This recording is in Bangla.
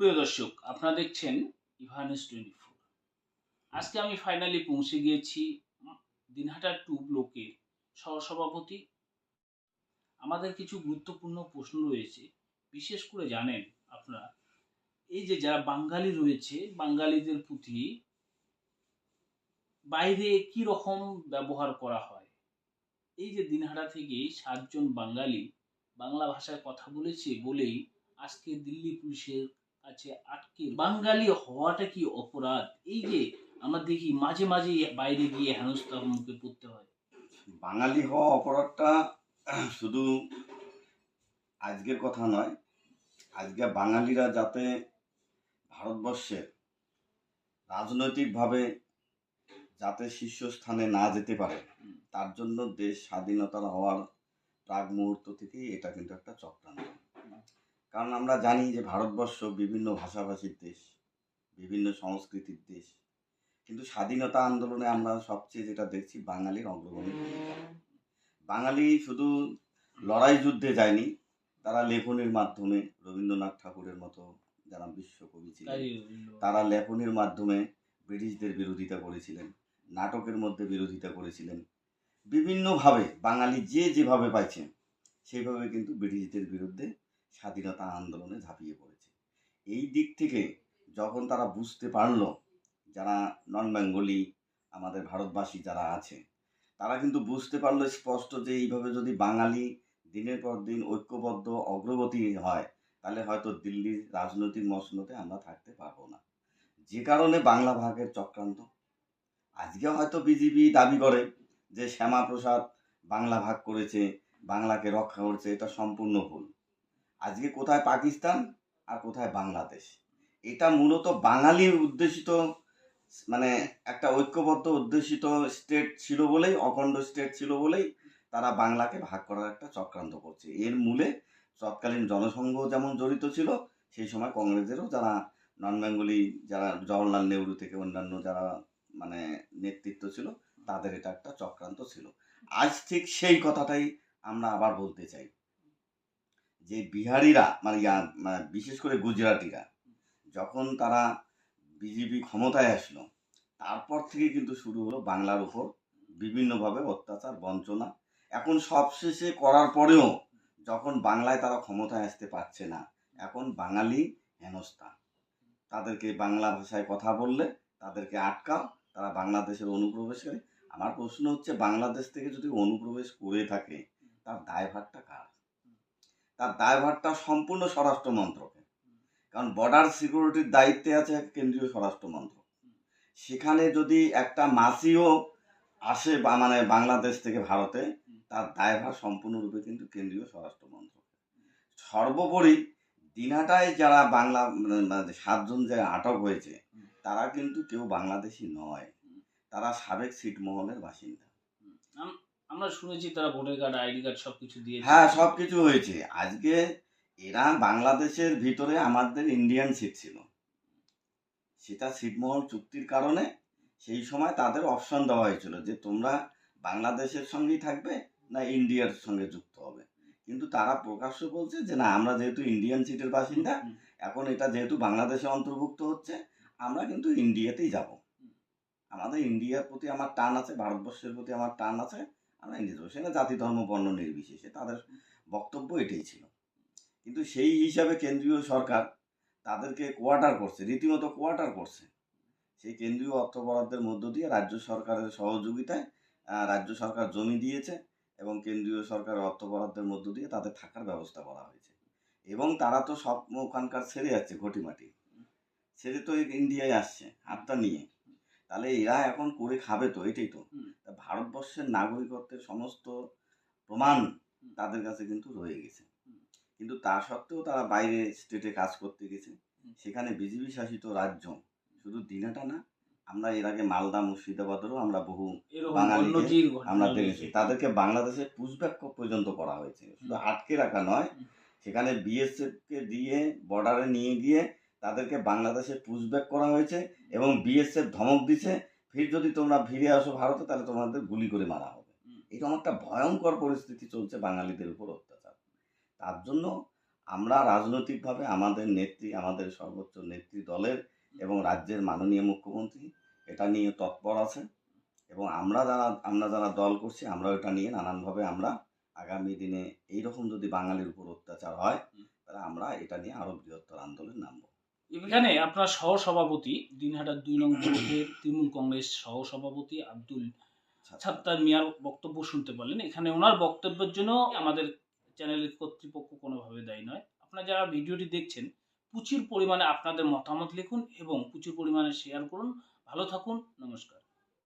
প্রিয় দর্শক, আপনারা দেখছেন ইভানেস টোয়েন্টি ফোর। আজকে আমি ফাইনালি পৌঁছে গিয়েছি দিনহাটা টু ব্লকের সহসভাপতি। আমাদের কিছু গুরুত্বপূর্ণ প্রশ্ন রয়েছে, বিশেষ করে জানেন আপনারা, এই যে যারা বাঙালি রয়েছে, বাঙালিদের প্রতি বাইরে কি রকম ব্যবহার করা হয়? এই যে দিনহাটা থেকে সাতজন বাঙালি বাংলা ভাষায় কথা বলেছে বলেই আজকে দিল্লি পুলিশের কাছে আটকে। বাঙালি হওয়াটা কি অপরাধ? এই যে আমরা দেখি মাঝে মাঝে বাইরে গিয়ে হেনস্থার মুখে পড়তে হয়। বাঙালি হওয়া অপরাধটা শুধু আজকের কথা নয় আজকে বাঙালিরা যাতে ভারতবর্ষের রাজনৈতিকভাবে যাতে শীর্ষস্থানে না যেতে পারে তার জন্য দেশ স্বাধীনতার হওয়ার প্রাক মুহূর্ত থেকেই এটা কিন্তু একটা চক্রান্ত। কারণ আমরা জানি যে ভারতবর্ষ বিভিন্ন ভাষাভাষীর দেশ বিভিন্ন সংস্কৃতির দেশ। কিন্তু স্বাধীনতা আন্দোলনে আমরা সবচেয়ে যেটা দেখছি বাঙালির অগ্রগণী ভূমিকা। বাঙালি শুধু লড়াই যুদ্ধে যায়নি তারা লেখনের মাধ্যমে রবীন্দ্রনাথ ঠাকুরের মতো যারা বিশ্বকবি ছিলেন তারা লেখনের মাধ্যমে ব্রিটিশদের বিরোধিতা করেছিলেন নাটকের মধ্যে বিরোধিতা করেছিলেন। বিভিন্নভাবে বাঙালি যে যেভাবে পাইছেন সেইভাবে কিন্তু ব্রিটিশদের বিরুদ্ধে স্বাধীনতা আন্দোলনে ঝাঁপিয়ে পড়েছে। এই দিক থেকে যখন তারা বুঝতে পারল যারা নন বেঙ্গলি আমাদের ভারতবাসী যারা আছে, তারা কিন্তু বুঝতে পারল স্পষ্ট যে এইভাবে যদি বাঙালি দিনের পর দিন ঐক্যবদ্ধ, অগ্রগতি হয়, তাহলে হয়তো দিল্লির রাজনৈতিক মসনদে আমরা থাকতে পারব না। যে কারণে বাংলা ভাগের চক্রান্ত। আজকে হয়তো বিজেপি দাবি করে যে শ্যামাপ্রসাদ বাংলা ভাগ করেছে, বাংলাকে রক্ষা করছে, এটা সম্পূর্ণ ভুল। আজকে কোথায় পাকিস্তান আর কোথায় বাংলাদেশ? এটা মূলত বাঙালির উদ্দেশিত মানে একটা ঐক্যবদ্ধ উদ্দেশিত স্টেট ছিল বলেই, অখণ্ড স্টেট ছিল বলেই তারা বাংলাকে ভাগ করার একটা চক্রান্ত করছে। এর মূলে তৎকালীন জনসংঘ যেমন জড়িত ছিল, সেই সময় কংগ্রেসেরও যারা নন বেঙ্গলি, যারা জওয়াহরলাল নেহরু থেকে অন্যান্য যারা মানে নেতৃত্ব ছিল, তাদের এটা একটা চক্রান্ত ছিল। আজ ঠিক সেই কথাটাই আমরা আবার বলতে চাই। যে বিহারিরা মানে মানে বিশেষ করে গুজরাটিরা, যখন তারা বিজেপি ক্ষমতায় আসলো, তারপর থেকে কিন্তু শুরু হলো বাংলার উপর বিভিন্নভাবে অত্যাচার, বঞ্চনা। এখন সবশেষে করার পরেও যখন বাংলায় তারা ক্ষমতায় আসতে পারছে না, এখন বাঙালি হেনস্থা। তাদেরকে বাংলা ভাষায় কথা বললে তাদেরকে আটকাও, তারা বাংলাদেশের অনুপ্রবেশকারী। আমার প্রশ্ন হচ্ছে, বাংলাদেশ থেকে যদি অনুপ্রবেশ করে থাকে, তার দায়ভারটা কার? তার দায়ভারটা সম্পূর্ণ স্বরাষ্ট্র মন্ত্রকের। কারণ বর্ডার সিকিউরিটির দায়িত্বে আছে কেন্দ্রীয় স্বরাষ্ট্র মন্ত্রক। সেখানে যদি একটা মাসিও আসে মানে বাংলাদেশ থেকে ভারতে, তার দায়ভার সম্পূর্ণরূপে কিন্তু কেন্দ্রীয় স্বরাষ্ট্র মন্ত্রক সর্বোপরি দিনাটায় যারা বাংলা মানে সাতজন যে আটক হয়েছে, তারা কিন্তু কেউ বাংলাদেশি নয়। তারা সাবেক ছিটমহলের বাসিন্দা। আমরা শুনেছি তারা ভোটার কার্ড আইডি কার্ড সবকিছু দিয়ে হ্যাঁ সব কিছু হয়েছে। আজকে এরা বাংলাদেশের ভিতরে আমাদের ইন্ডিয়ান সিট ছিল। সেটা ছিটমহল চুক্তির কারণে সেই সময় তাদের অপশন দেওয়া হয়েছিল যে তোমরা বাংলাদেশের সঙ্গেই থাকবে না ইন্ডিয়ার সঙ্গে যুক্ত হবে। কিন্তু তারা প্রকাশ্য বলছে যে না আমরা যেহেতু ইন্ডিয়ান সিটের বাসিন্দা এখন এটা যেহেতু বাংলাদেশে অন্তর্ভুক্ত হচ্ছে আমরা কিন্তু ইন্ডিয়াতেই যাব। আমাদের ইন্ডিয়ার প্রতি আমার টান আছে ভারতবর্ষের প্রতি আমার টান আছে। আমরা ইন্ডিয়া যাব সেখানে জাতি, ধর্ম, বর্ণ নির্বিশেষে তাদের বক্তব্য এটাই ছিল। কিন্তু সেই হিসাবে কেন্দ্রীয় সরকার তাদেরকে কোয়ার্টার করছে, রীতিমতো কোয়ার্টার করছে। সেই কেন্দ্রীয় অর্থ বরাদ্দের মধ্য দিয়ে রাজ্য সরকারের সহযোগিতায় রাজ্য সরকার জমি দিয়েছে এবং কেন্দ্রীয় সরকারের অর্থ বরাদ্দের মধ্য দিয়ে তাদের থাকার ব্যবস্থা করা হয়েছে। এবং তারা তো সব ওখানকার ছেড়ে যাচ্ছে ঘটিমাটি। ছেড়ে তো ইন্ডিয়ায় আসছে হাতটা নিয়ে। তাহলে এরা এখন করে খাবে তো এটাই তো। ভারতবর্ষের নাগরিকত্বের সমস্ত প্রমাণ তাদের কাছে কিন্তু রয়ে গেছে। কিন্তু তা সত্ত্বেও তারা বাইরে স্টেটে কাজ করতে গেছে। সেখানে বিজেপি শাসিত রাজ্য। শুধু দিনাটা না আমরা এর আগে মালদা মুর্শিদাবাদেরও আমরা বহু ঘটনা আমরা দেখেছি। তাদেরকে বাংলাদেশে পুষব্যাক পর্যন্ত করা হয়েছে। শুধু আটকে রাখা নয় সেখানে বিএসএফ কে দিয়ে বর্ডারে নিয়ে গিয়ে তাদেরকে বাংলাদেশে পুশব্যাক করা হয়েছে এবং বিএসএফ ধমক দিছে ফির যদি তোমরা ফিরে আসো ভারতে তাহলে তোমাদের গুলি করে মারা হবে। এরকম একটা ভয়ঙ্কর পরিস্থিতি চলছে বাঙালিদের উপর অত্যাচার। তার জন্য আমরা রাজনৈতিকভাবে আমাদের নেত্রী আমাদের সর্বোচ্চ নেত্রী দলের এবং রাজ্যের মাননীয় মুখ্যমন্ত্রী এটা নিয়ে তৎপর আছে এবং আমরা যারা আমরা যারা দল করছি আমরা এটা নিয়ে নানানভাবে আমরা আগামী দিনে এইরকম যদি বাঙালির উপর অত্যাচার হয় তাহলে আমরা এটা নিয়ে আরও বৃহত্তর আন্দোলন এখানে আপনার সহসভাপতি দিনহাটার দুই নং ব্লকের তৃণমূল কংগ্রেস সহসভাপতি আব্দুল ছাত্তার মিয়ার বক্তব্য শুনতে পারলেন। এখানে ওনার বক্তব্যের জন্য আমাদের চ্যানেলের কর্তৃপক্ষ কোনোভাবে দায়ী নয়। আপনারা যারা ভিডিওটি দেখছেন প্রচুর পরিমাণে আপনাদের মতামত লিখুন এবং প্রচুর পরিমাণে শেয়ার করুন। ভালো থাকুন নমস্কার।